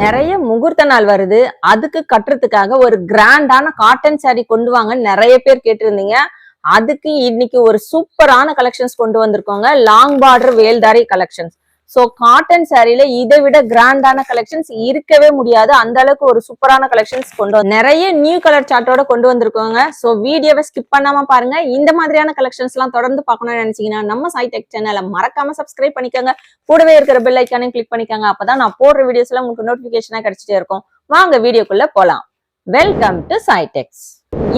நிறைய முகூர்த்த நாள் வருது. அதுக்கு கட்டுறதுக்காக ஒரு கிராண்டான காட்டன் சாரி கொண்டு வாங்க நிறைய பேர் கேட்டிருந்தீங்க. அதுக்கு இன்னைக்கு ஒரு சூப்பரான கலெக்ஷன்ஸ் கொண்டு வந்திருக்கோங்க. Long border Veldhari collections so cotton சாரில இதை விட கிராண்டான கலெக்ஷன்ஸ் இருக்கவே முடியாது. அந்த அளவுக்கு ஒரு சூப்பரான கலெக்ஷன்ஸ் கொண்டு வந்து நிறைய நியூ கலர் சார்ட்டோட கொண்டு வந்திருக்கோங்க. சோ வீடியோவை ஸ்கிப் பண்ணாம பாருங்க. இந்த மாதிரியான கலெக்ஷன்ஸ் எல்லாம் தொடர்ந்து பார்க்கணும்னு நினைச்சீங்கன்னா நம்ம சாய் டெக் சேனலை மறக்காம சப்ஸ்கிரைப் பண்ணிக்கோங்க. கூடவே இருக்கிற பெல் ஐக்கானையும் கிளிக் பண்ணிக்கோங்க. அப்பதான் நான் போடுற வீடியோஸ் எல்லாம் உங்களுக்கு நோட்டிபிகேஷனா கிடைச்சிட்டே இருக்கும். வாங்க வீடியோக்குள்ள போலாம். வெல்கம் டு சாய்டெக்ஸ்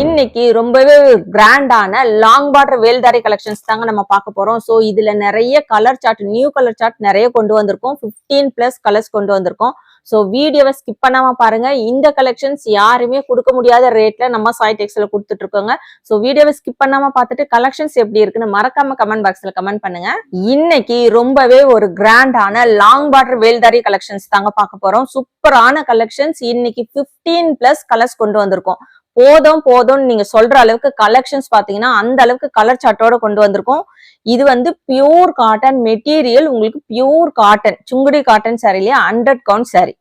இன்னைக்கு ரொம்பவே கிராண்டான லாங் பார்டர் வேல்தாரி கலெக்ஷன்ஸ் தாங்க நம்ம பார்க்க போறோம். ஸோ இதுல நிறைய colour chart new colour chart நிறைய கொண்டு வந்திருக்கோம். 15 பிளஸ் கலர்ஸ் கொண்டு வந்திருக்கோம். ஸோ வீடியோவை ஸ்கிப் பண்ணாம பாருங்க. இந்த கலெக்ஷன்ஸ் யாருமே கொடுக்க முடியாத ரேட்ல நம்ம சாய்டெக்ஸ்ல கொடுத்துட்டு இருக்கோங்க. ஸோ வீடியோவை ஸ்கிப் பண்ணாம பார்த்துட்டு கலெக்ஷன்ஸ் எப்படி இருக்குன்னு மறக்காம கமெண்ட் பாக்ஸ்ல கமெண்ட் பண்ணுங்க. இன்னைக்கு ரொம்பவே ஒரு கிராண்டான லாங் பார்டர் வேல்தாரி கலெக்ஷன்ஸ் தாங்க பார்க்க போறோம். சூப்பரான கலெக்ஷன்ஸ் இன்னைக்கு 15 பிளஸ் கலர்ஸ் கொண்டு வந்திருக்கோம். போதும் போதும்னு நீங்க சொல்ற அளவுக்கு கலெக்ஷன்ஸ் பாத்தீங்கன்னா அந்த அளவுக்கு கலர் சார்ட்டோட கொண்டு வந்திருக்கோம். இது வந்து பியூர் காட்டன் மெட்டீரியல் உங்களுக்கு pure cotton Sungudi cotton சாரிலேயே hundred count sari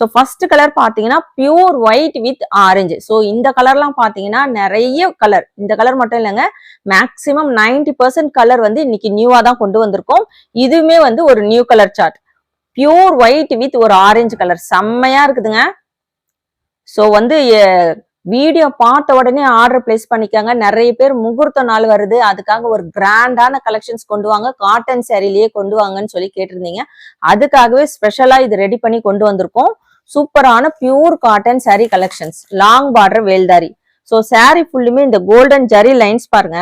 so first colour பாத்தீங்கன்னா pure white with orange so இந்த கலர்லாம் பாத்தீங்கன்னா நிறைய கலர் இந்த கலர் மட்டும் இல்லைங்க மேக்சிமம் 90% பர்சன்ட் கலர் வந்து இன்னைக்கு நியூவா தான் கொண்டு வந்திருக்கோம். இதுவுமே வந்து ஒரு new colour chart pure white with ஒரு ஆரஞ்சு கலர் செம்மையா இருக்குதுங்க. ஸோ வந்து வீடியோ பார்த்த உடனே ஆர்டர் பிளேஸ் பண்ணிக்காங்க. நிறைய பேர் முகூர்த்த நாள் வருது. அதுக்காக ஒரு கிராண்டான கலெக்ஷன்ஸ் கொண்டு வாங்க. காட்டன் சேரீலயே கொண்டு வாங்கன்னு சொல்லி கேட்டிருந்தீங்க. அதுக்காகவே ஸ்பெஷலா இது ரெடி பண்ணி கொண்டு வந்திருக்கோம். சூப்பரான pure cotton saree collections long border Veldhari. So saree ஃபுல்லுமே இந்த கோல்டன் ஜரி லைன்ஸ் பாருங்க.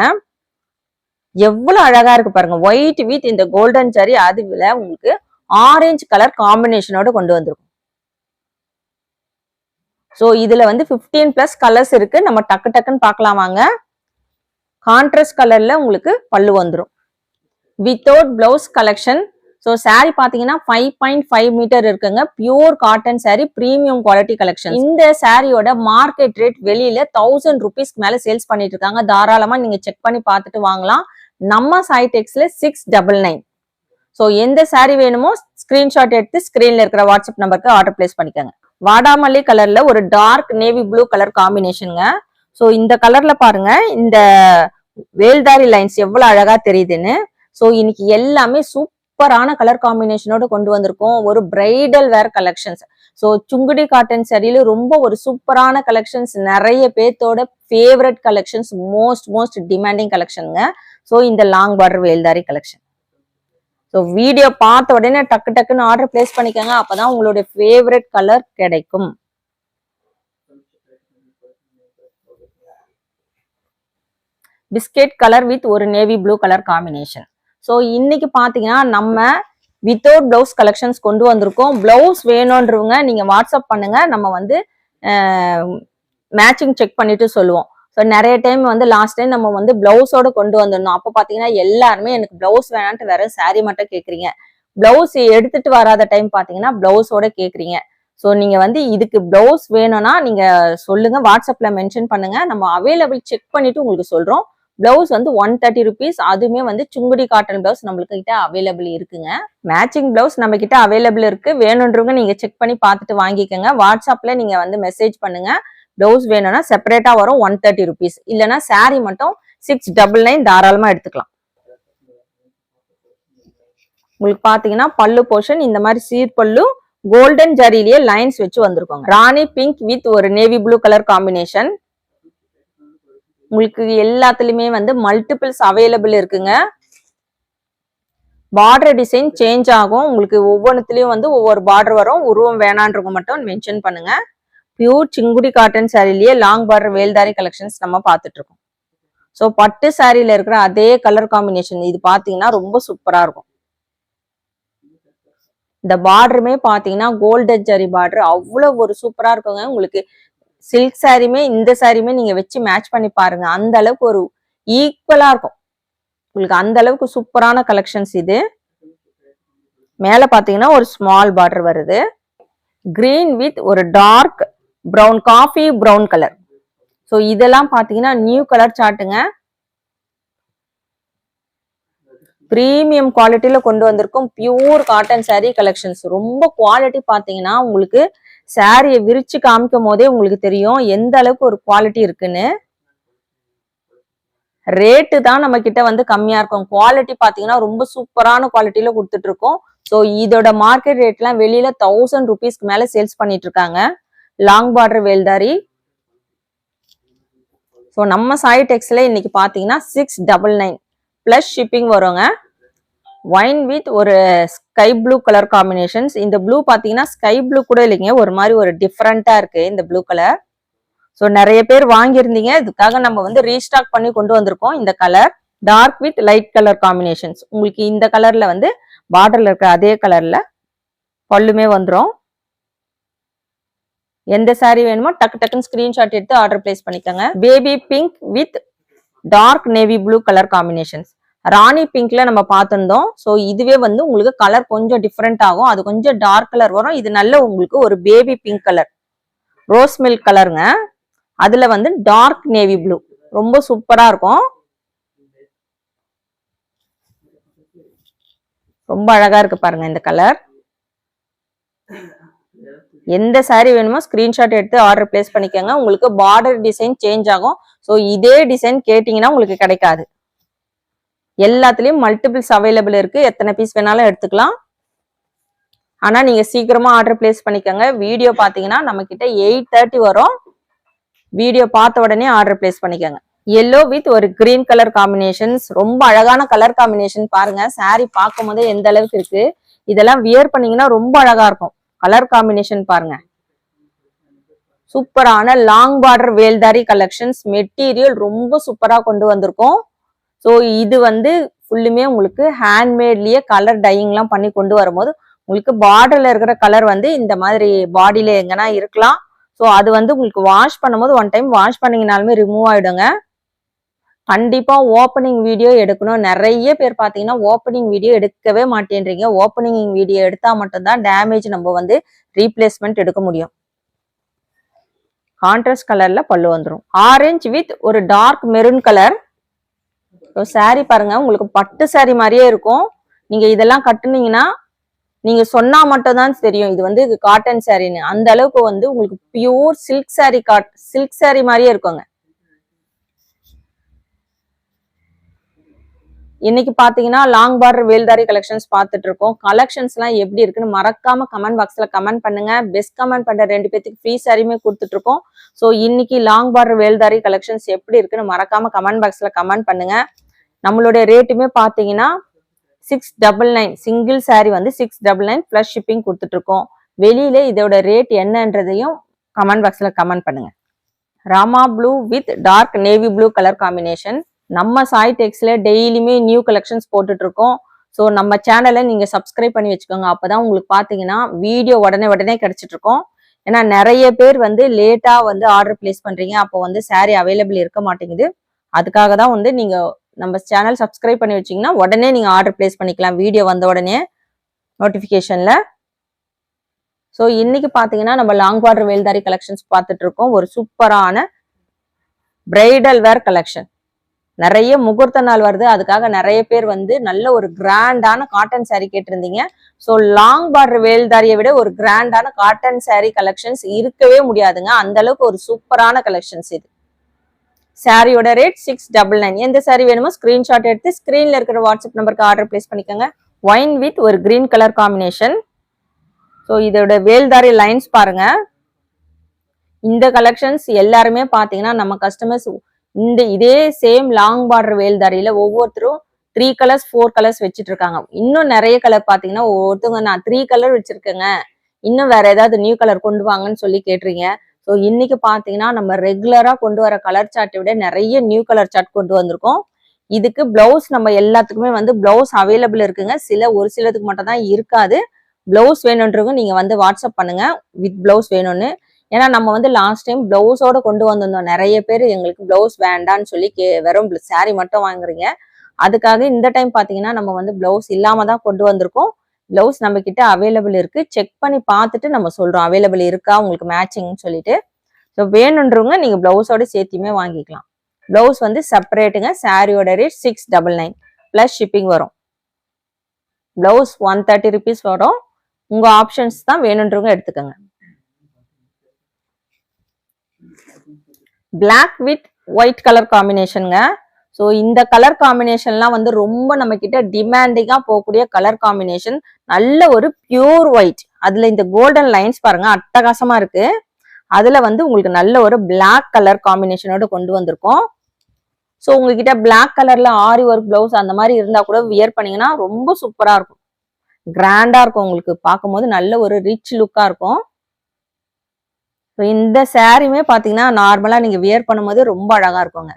எவ்வளவு அழகா இருக்கு பாருங்க. ஒயிட் வித் இந்த கோல்டன் ஜரி அதுல உங்களுக்கு ஆரஞ்சு கலர் காம்பினேஷனோட கொண்டு வந்திருக்கும். ஸோ இதுல வந்து 15 பிளஸ் கலர்ஸ் இருக்கு. நம்ம டக்கு டக்குன்னு பார்க்கலாம் வாங்க. கான்ட்ராஸ்ட் கலர்ல உங்களுக்கு பல்லு வந்துடும் without blouse collection so saree பார்த்தீங்கன்னா ஃபைவ் பாயிண்ட் ஃபைவ் மீட்டர் இருக்குங்க. Pure cotton saree premium quality collection இந்த சாரியோட மார்க்கெட் ரேட் வெளியில தௌசண்ட் ருபீஸ்க்கு மேல சேல்ஸ் பண்ணிட்டு இருக்காங்க. தாராளமா நீங்க செக் பண்ணி பார்த்துட்டு வாங்கலாம். நம்ம சைடெக்ஸ்ல சிக்ஸ் டபுள் நைன் ஸோ எந்த saree வேணுமோ ஸ்கிரீன்ஷாட் எடுத்து ஸ்கிரீன்ல இருக்கிற வாட்ஸ்அப் நம்பருக்கு ஆர்டர் பிளேஸ் பண்ணிக்கோங்க. வாடாமல்லி கலர்ல ஒரு டார்க் நேவி ப்ளூ கலர் காம்பினேஷனுங்க. ஸோ இந்த கலர்ல பாருங்க இந்த வேல்தாரி லைன்ஸ் எவ்வளவு அழகா தெரியுதுன்னு. ஸோ இன்னைக்கு எல்லாமே சூப்பரான கலர் காம்பினேஷனோட கொண்டு வந்திருக்கோம். ஒரு bridal wear collections so Sungudi cotton சரியில ரொம்ப ஒரு சூப்பரான கலெக்ஷன்ஸ் நிறைய பேர்த்தோட favourite collections most most demanding கலெக்ஷனுங்க so இந்த long border Veldhari collection so video பார்த்த உடனே டக்கு டக்குன்னு ஆர்டர் பிளேஸ் பண்ணிக்கோங்க. அப்பதான் உங்களுடைய ஃபேவரட் கலர் கிடைக்கும். பிஸ்கெட் கலர் வித் ஒரு navy blue colour combination so இன்னைக்கு பார்த்தீங்கன்னா நம்ம வித்தவுட் பிளவுஸ் கலெக்ஷன்ஸ் கொண்டு வந்திருக்கோம். பிளவுஸ் வேணுன்றவங்க நீங்கள் வாட்ஸ்அப் பண்ணுங்க. நம்ம வந்து மேட்சிங் செக் பண்ணிட்டு சொல்லுவோம். ஸோ நிறைய டைம் வந்து லாஸ்ட் டைம் நம்ம வந்து பிளவுஸோட கொண்டு வந்திருந்தோம். அப்போ பார்த்தீங்கன்னா எல்லாருமே எனக்கு பிளவுஸ் வேணான்ட்டு வேற சாரி மட்டும் கேட்குறீங்க பிளவுஸ் எடுத்துட்டு வராத டைம் பார்த்தீங்கன்னா பிளவுஸோட கேட்குறீங்க ஸோ நீங்க வந்து இதுக்கு பிளவுஸ் வேணும்னா நீங்க சொல்லுங்க வாட்ஸ்அப்ல மென்ஷன் பண்ணுங்க. நம்ம அவைலபிள் செக் பண்ணிட்டு உங்களுக்கு சொல்றோம். பிளவுஸ் வந்து ஒன் தேர்ட்டி ருபீஸ் அதுவுமே வந்து சுங்குடி காட்டன் பிளவுஸ் நம்மளுக்கு கிட்ட அவைலபிள் இருக்குங்க. மேட்சிங் பிளவுஸ் நம்ம கிட்ட அவைலபிள் இருக்கு. வேணுன்றவங்க நீங்க செக் பண்ணி பார்த்துட்டு வாங்கிக்கோங்க. வாட்ஸ்அப்ல நீங்க வந்து மெசேஜ் பண்ணுங்க. பிளவுஸ் வேணும்னா செப்பரேட்டா வரும் ஒன் தேர்ட்டி ருபீஸ் இல்லைன்னா சாரீ மட்டும் சிக்ஸ் டபுள் நைன் தாராளமா எடுத்துக்கலாம். உங்களுக்கு பாத்தீங்கன்னா பல்லு போர்ஷன் இந்த மாதிரி சீர் பல்லு கோல்டன் ஜரிலேயே லைன்ஸ் வச்சு வந்திருக்கோங்க. ராணி பிங்க் வித் ஒரு நேவி ப்ளூ கலர் காம்பினேஷன் உங்களுக்கு எல்லாத்துலயுமே வந்து மல்டிபிள்ஸ் அவைலபிள் இருக்குங்க. பார்டர் டிசைன் சேஞ்ச் ஆகும். உங்களுக்கு ஒவ்வொன்றுத்துலயும் வந்து ஒவ்வொரு பார்டர் வரும். உருவம் வேணான்றவங்க மட்டும் மென்ஷன் பண்ணுங்க. பியூர் சிங்குடி காட்டன் சாரிலேயே லாங் பார்டர் வேல்தாரி கலெக்ஷன்ஸ் நம்ம பார்த்துட்டு இருக்கோம் ஸோ பட்டு சாரியில இருக்கிற அதே கலர் காம்பினேஷன் இது பார்த்தீங்கன்னா ரொம்ப சூப்பரா இருக்கும். இந்த பார்டருமே பார்த்தீங்கன்னா கோல்டன் ஜரி பார்டர் அவ்வளோ ஒரு சூப்பரா இருக்குங்க. உங்களுக்கு சில்க் சாரியுமே இந்த சாரியுமே நீங்க வச்சு மேட்ச் பண்ணி பாருங்க. அந்த அளவுக்கு ஒரு ஈக்குவலா இருக்கும். உங்களுக்கு அந்த அளவுக்கு சூப்பரான கலெக்ஷன்ஸ் இது. மேல பாத்தீங்கன்னா ஒரு ஸ்மால் பார்டர் வருது. கிரீன் வித் ஒரு dark brown coffee brown colour so இதெல்லாம் பார்த்தீங்கன்னா நியூ கலர் சார்ட்டுங்க ப்ரீமியம் குவாலிட்டியில் கொண்டு வந்திருக்கும் பியூர் காட்டன் சாரீ கலெக்ஷன்ஸ் ரொம்ப குவாலிட்டி பார்த்தீங்கன்னா உங்களுக்கு சாரியை விரிச்சு காமிக்கும் போதே உங்களுக்கு தெரியும் எந்த அளவுக்கு ஒரு குவாலிட்டி இருக்குன்னு. ரேட்டு தான் நம்ம கிட்ட வந்து கம்மியா இருக்கும். குவாலிட்டி பாத்தீங்கன்னா ரொம்ப சூப்பரான குவாலிட்டியில கொடுத்துட்டு இருக்கோம். ஸோ இதோட மார்க்கெட் ரேட்லாம் வெளியில தௌசண்ட் ருபீஸ்க்கு மேல சேல்ஸ் பண்ணிட்டு இருக்காங்க. லாங் பார்டர் வேல்தாரி ஸோ நம்ம சாய் டெக்ஸ்ல இன்னைக்கு பார்த்தீங்கன்னா six double nine plus shipping வருங்க. ஒயின் வித் ஒரு ஸ்கை ப்ளூ கலர் காம்பினேஷன்ஸ் இந்த ப்ளூ பார்த்தீங்கன்னா ஸ்கை ப்ளூ கூட இல்லைங்க. ஒரு மாதிரி ஒரு டிஃப்ரெண்டா இருக்கு இந்த ப்ளூ கலர் ஸோ நிறைய பேர் வாங்கியிருந்தீங்க. இதுக்காக நம்ம வந்து ரீஸ்டாக் பண்ணி கொண்டு வந்திருக்கோம் இந்த colour dark with light colour combinations உங்களுக்கு இந்த கலர்ல வந்து பார்டர்ல இருக்கிற அதே கலர்ல பல்லுமே வந்துடும் எந்த saree வேணுமோ டக்கு டக்குன்னு ஸ்கிரீன்ஷாட் எடுத்து ஆர்டர் பிளேஸ் பண்ணிக்கோங்க. Baby pink with dark navy blue colour combinations rani பிங்க்ல நம்ம பார்த்துருந்தோம். ஸோ இதுவே வந்து உங்களுக்கு கலர் கொஞ்சம் டிஃப்ரெண்ட் ஆகும். அது கொஞ்சம் டார்க் கலர் வரும். இது நல்ல உங்களுக்கு ஒரு baby pink colour rose milk கலருங்க அதுல வந்து டார்க் நேவி ப்ளூ ரொம்ப சூப்பரா இருக்கும். ரொம்ப அழகா இருக்கு பாருங்க இந்த கலர் எந்த சாரீ வேணுமோ ஸ்கிரீன்ஷாட் எடுத்து ஆர்டர் பிளேஸ் பண்ணிக்கோங்க. உங்களுக்கு பார்டர் டிசைன் சேஞ்ச் ஆகும். ஸோ இதே டிசைன் கேட்டிங்கன்னா உங்களுக்கு கிடைக்காது. எல்லாத்துலேயும் மல்டிபிள்ஸ் அவைலபிள் இருக்குது எத்தனை பீஸ் வேணாலும் எடுத்துக்கலாம். ஆனால் நீங்கள் சீக்கிரமாக ஆர்டர் பிளேஸ் பண்ணிக்கோங்க. வீடியோ பார்த்தீங்கன்னா நம்மக்கிட்ட எயிட் தேர்ட்டி வரும். வீடியோ பார்த்த உடனே ஆர்டர் பிளேஸ் பண்ணிக்கோங்க. எல்லோ வித் ஒரு கிரீன் கலர் காம்பினேஷன்ஸ் ரொம்ப அழகான கலர் காம்பினேஷன் பாருங்க. Saree பார்க்கும் போதே எந்த அளவுக்கு இருக்கு. இதெல்லாம் வியர் பண்ணீங்கன்னா ரொம்ப அழகா இருக்கும். கலர் காம்பினேஷன் பாருங்க. சூப்பரான லாங் பார்டர் வேல்தாரி கலெக்ஷன்ஸ் மெட்டீரியல் ரொம்ப சூப்பரா கொண்டு வந்திருக்கோம். ஸோ இது வந்து ஃபுல்லுமே உங்களுக்கு ஹேண்ட்மேட்லயே கலர் டையிங்லாம் பண்ணி கொண்டு வரும்போது உங்களுக்கு பார்டர்ல இருக்கிற கலர் வந்து இந்த மாதிரி பாடியில எங்கன்னா இருக்கலாம். ஸோ அது வந்து உங்களுக்கு வாஷ் பண்ணும்போது ஒன் டைம் வாஷ் பண்ணீங்கனாலுமே ரிமூவ் ஆயிடுங்க. கண்டிப்பா ஓப்பனிங் வீடியோ எடுக்கணும். நிறைய பேர் பாத்தீங்கன்னா ஓப்பனிங் வீடியோ எடுக்கவே மாட்டேன்றீங்க. ஓப்பனிங் வீடியோ எடுத்தா மட்டும்தான் டேமேஜ் நம்ம வந்து ரீப்ளேஸ்மெண்ட் எடுக்க முடியும். கான்ட்ராஸ்ட் கலர்ல பல்லு வந்துடும் ஆரஞ்சு வித் ஒரு டார்க் மெரூன் கலர் சாரி பாருங்க. உங்களுக்கு பட்டு சாரி மாதிரியே இருக்கும். நீங்க இதெல்லாம் கட்டுனீங்கன்னா நீங்க சொன்னா மட்டும் தான் தெரியும். இது வந்து காட்டன் சாரின்னு அந்த அளவுக்கு வந்து உங்களுக்கு பியூர் சில்க் சாரி காட் சில்க் சாரி மாதிரியே இருக்குங்க. இன்னைக்கு பாத்தீங்கன்னா லாங் பார்டர் வேல்தாரி கலெக்ஷன்ஸ் பார்த்துட்டு இருக்கோம். கலெக்ஷன்ஸ் எல்லாம் எப்படி இருக்குன்னு மறக்காம கமெண்ட் பாக்ஸ்ல கமெண்ட் பண்ணுங்க. பெஸ்ட் கமெண்ட் பண்ற ரெண்டு பேத்துக்கு ஃப்ரீ சாரியுமே கொடுத்துட்டு இருக்கோம். ஸோ இன்னைக்கு லாங் பார்டர் வேல்தாரி கலெக்ஷன்ஸ் எப்படி இருக்குன்னு மறக்காம கமெண்ட் பாக்ஸ்ல கமெண்ட் பண்ணுங்க. நம்மளுடைய ரேட்டுமே பாத்தீங்கன்னா six double nine single sorry வந்து six double nine plus shipping கொடுத்துட்டு இருக்கோம். வெளியில இதோட ரேட் என்னன்றதையும் கமெண்ட் பாக்ஸ்ல கமெண்ட் பண்ணுங்க. Rama blue with dark navy blue colour combination நம்ம சாய் டெக்ஸ்ல டெய்லியுமே நியூ கலெக்ஷன்ஸ் போட்டுட்டு இருக்கோம் ஸோ நம்ம சேனலை நீங்கள் சப்ஸ்கிரைப் பண்ணி வச்சுக்கோங்க. அப்போ தான் உங்களுக்கு பார்த்தீங்கன்னா வீடியோ உடனே உடனே கிடைச்சிட்டு இருக்கோம் ஏன்னா நிறைய பேர் வந்து லேட்டாக வந்து ஆர்டர் பிளேஸ் பண்ணுறீங்க அப்போ வந்து சாரீ அவைலபிள் இருக்க மாட்டேங்குது. அதுக்காக தான் வந்து நீங்கள் நம்ம சேனல் சப்ஸ்கிரைப் பண்ணி வச்சீங்கன்னா உடனே நீங்கள் ஆர்டர் பிளேஸ் பண்ணிக்கலாம். வீடியோ வந்த உடனே நோட்டிஃபிகேஷனில் ஸோ இன்னைக்கு பார்த்தீங்கன்னா நம்ம லாங் பார்டர் வேல்தாரி கலெக்ஷன்ஸ் பார்த்துட்டு இருக்கோம் ஒரு சூப்பரான பிரைடல் வேர் கலெக்ஷன் நிறைய முகூர்த்த நாள் வருது. அதுக்காக நிறைய பேர் வந்து நல்ல ஒரு கிராண்டான காட்டன் saree கேட்டிருந்தீங்க. ஸோ லாங் பார்டர் வேல்தாரியை விட ஒரு கிராண்டான காட்டன் saree கலெக்ஷன்ஸ் இருக்கவே முடியாதுங்க. அந்த அளவுக்கு ஒரு சூப்பரான கலெக்ஷன்ஸ் இது. சாரியோட ரேட் சிக்ஸ் டபுள் நைன் எந்த சாரி வேணுமோ ஸ்கிரீன்ஷாட் எடுத்து ஸ்கிரீன்ல இருக்கிற வாட்ஸ்அப் நம்பருக்கு ஆர்டர் பிளேஸ் பண்ணிக்கோங்க. ஒயின் வித் ஒரு கிரீன் கலர் காம்பினேஷன் ஸோ இதோட வேல்தாரி லைன்ஸ் பாருங்க. இந்த கலெக்ஷன்ஸ் எல்லாருமே பார்த்தீங்கன்னா நம்ம கஸ்டமர்ஸ் இந்த இதே சேம் லாங் பார்டர் வேல்தாரியில ஒவ்வொருத்தரும் த்ரீ கலர்ஸ் ஃபோர் கலர்ஸ் வச்சுட்டு இருக்காங்க இன்னும் நிறைய கலர் பாத்தீங்கன்னா ஒவ்வொருத்தவங்க நான் த்ரீ கலர் வச்சிருக்கேங்க. இன்னும் வேற ஏதாவது நியூ கலர் கொண்டு வாங்கன்னு சொல்லி கேட்டுறீங்க ஸோ இன்னைக்கு பாத்தீங்கன்னா நம்ம ரெகுலரா கொண்டு வர கலர் சார்ட்டை விட நிறைய நியூ கலர் சார்ட் கொண்டு வந்திருக்கோம். இதுக்கு பிளவுஸ் நம்ம எல்லாத்துக்குமே வந்து பிளவுஸ் அவைலபிள் இருக்குங்க. சில ஒரு சிலதுக்கு மட்டும் தான் இருக்காது. பிளவுஸ் வேணுன்றவங்க நீங்க வந்து வாட்ஸ்அப் பண்ணுங்க. வித் பிளவுஸ் வேணும்னு. ஏன்னா நம்ம வந்து லாஸ்ட் டைம் பிளவுஸோட கொண்டு வந்திருந்தோம். நிறைய பேர் எங்களுக்கு பிளவுஸ் வேண்டான்னு சொல்லி கே வெறும் சாரி மட்டும் வாங்குறீங்க. அதுக்காக இந்த டைம் பாத்தீங்கன்னா நம்ம வந்து பிளவுஸ் இல்லாம தான் கொண்டு வந்திருக்கோம். பிளவுஸ் நம்ம கிட்ட அவைலபிள் இருக்கு. செக் பண்ணி பார்த்துட்டு நம்ம சொல்றோம். அவைலபிள் இருக்கா? உங்களுக்கு மேட்சிங்னு சொல்லிட்டு. ஸோ வேணுன்றவங்க நீங்க பிளவுஸோட சேர்த்தியுமே வாங்கிக்கலாம். பிளவுஸ் வந்து செப்பரேட்டுங்க சாரியோட rate six double nine plus shipping வரும். பிளவுஸ் ஒன் தேர்ட்டி ருபீஸ் வரும். உங்க ஆப்ஷன்ஸ் தான் வேணுன்றவங்க எடுத்துக்கோங்க. பிளாக் வித் ஒயிட் கலர் காம்பினேஷனுங்க ஸோ இந்த கலர் காம்பினேஷன்லாம் வந்து ரொம்ப நம்ம கிட்ட போகக்கூடிய கலர் காம்பினேஷன் நல்ல ஒரு பியூர் ஒயிட் அதில் இந்த கோல்டன் லைன்ஸ் பாருங்க அட்டகாசமாக இருக்கு. அதில் வந்து உங்களுக்கு நல்ல ஒரு பிளாக் கலர் காம்பினேஷனோட கொண்டு வந்திருக்கோம். ஸோ உங்ககிட்ட பிளாக் கலர்ல ஆரி ஒர்க் பிளவுஸ் அந்த மாதிரி இருந்தா கூட வியர் பண்ணீங்கன்னா ரொம்ப சூப்பராக இருக்கும். கிராண்டா இருக்கும் உங்களுக்கு. பார்க்கும்போது நல்ல ஒரு ரிச் லுக்கா இருக்கும். ஸோ இந்த சாரியுமே பார்த்தீங்கன்னா நார்மலாக நீங்கள் வியர் பண்ணும்போது ரொம்ப அழகாக இருக்குங்க.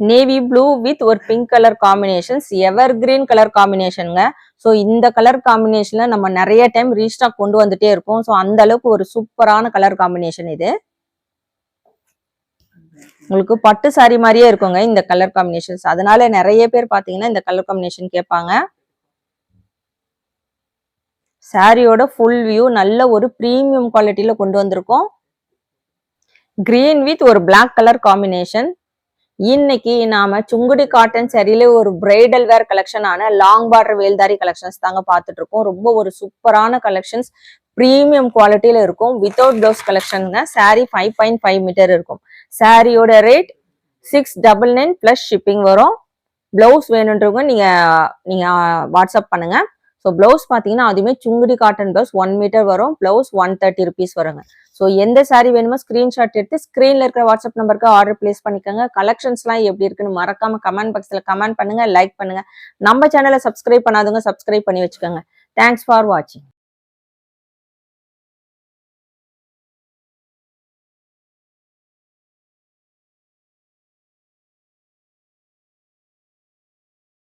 நேவி ப்ளூ வித் ஒரு pink colour combinations evergreen colour காம்பினேஷனுங்க so இந்த கலர் காம்பினேஷன்ல நம்ம நிறைய டைம் ரீஸ்டாக் கொண்டு வந்துட்டே இருக்கோம் ஸோ அந்த அளவுக்கு ஒரு சூப்பரான கலர் காம்பினேஷன் இது. உங்களுக்கு பட்டு சாரி மாதிரியே இருக்குங்க இந்த கலர் காம்பினேஷன்ஸ் அதனால நிறைய பேர் பார்த்தீங்கன்னா இந்த கலர் காம்பினேஷன் கேட்பாங்க. சாரியோட ஃபுல் வியூ நல்ல ஒரு ப்ரீமியம் குவாலிட்டியில கொண்டு வந்திருக்கோம். கிரீன் வித் ஒரு பிளாக் கலர் காம்பினேஷன் இன்னைக்கு நாம சுங்குடி காட்டன் சரியில ஒரு பிரைடல் வேர் கலெக்ஷனான லாங் பார்டர் வேல்தாரி கலெக்ஷன்ஸ் தாங்க பார்த்துட்டு இருக்கோம். ரொம்ப ஒரு சூப்பரான கலெக்ஷன்ஸ் ப்ரீமியம் குவாலிட்டியில இருக்கும். Without blouse கலெக்ஷனுங்க saree five point five metre இருக்கும். சாரியோட rate six double nine plus shipping வரும். பிளவுஸ் வேணுன்றவங்க நீங்க நீங்க வாட்ஸ்அப் பண்ணுங்க. ஸோ ப்ளவுஸ் பார்த்தீங்கன்னா அதுவுமே Sungudi cotton blouse one metre வரும். ப்ளவுஸ் ஒன் தேர்ட்டி ருபீஸ் வருங்க. ஸோ எந்த சாரீ வேணுமோ ஸ்க்ரீன்ஷாட் எடுத்து ஸ்க்ரீனில் இருக்கிற வாட்ஸ்அப் நம்பருக்கு ஆர்டர் பிளேஸ் பண்ணிக்கோங்க. கலெக்ஷன்ஸ்லாம் எப்படி இருக்குன்னு மறக்காம கமெண்ட் பாக்ஸில் கமெண்ட் பண்ணுங்க லைக் பண்ணுங்க. நம்ம சேனலை சப்ஸ்கிரைப் பண்ணாதவங்க சப்ஸ்கிரைப் பண்ணி வச்சுக்கோங்க. தேங்க்ஸ் ஃபார் வாட்சிங்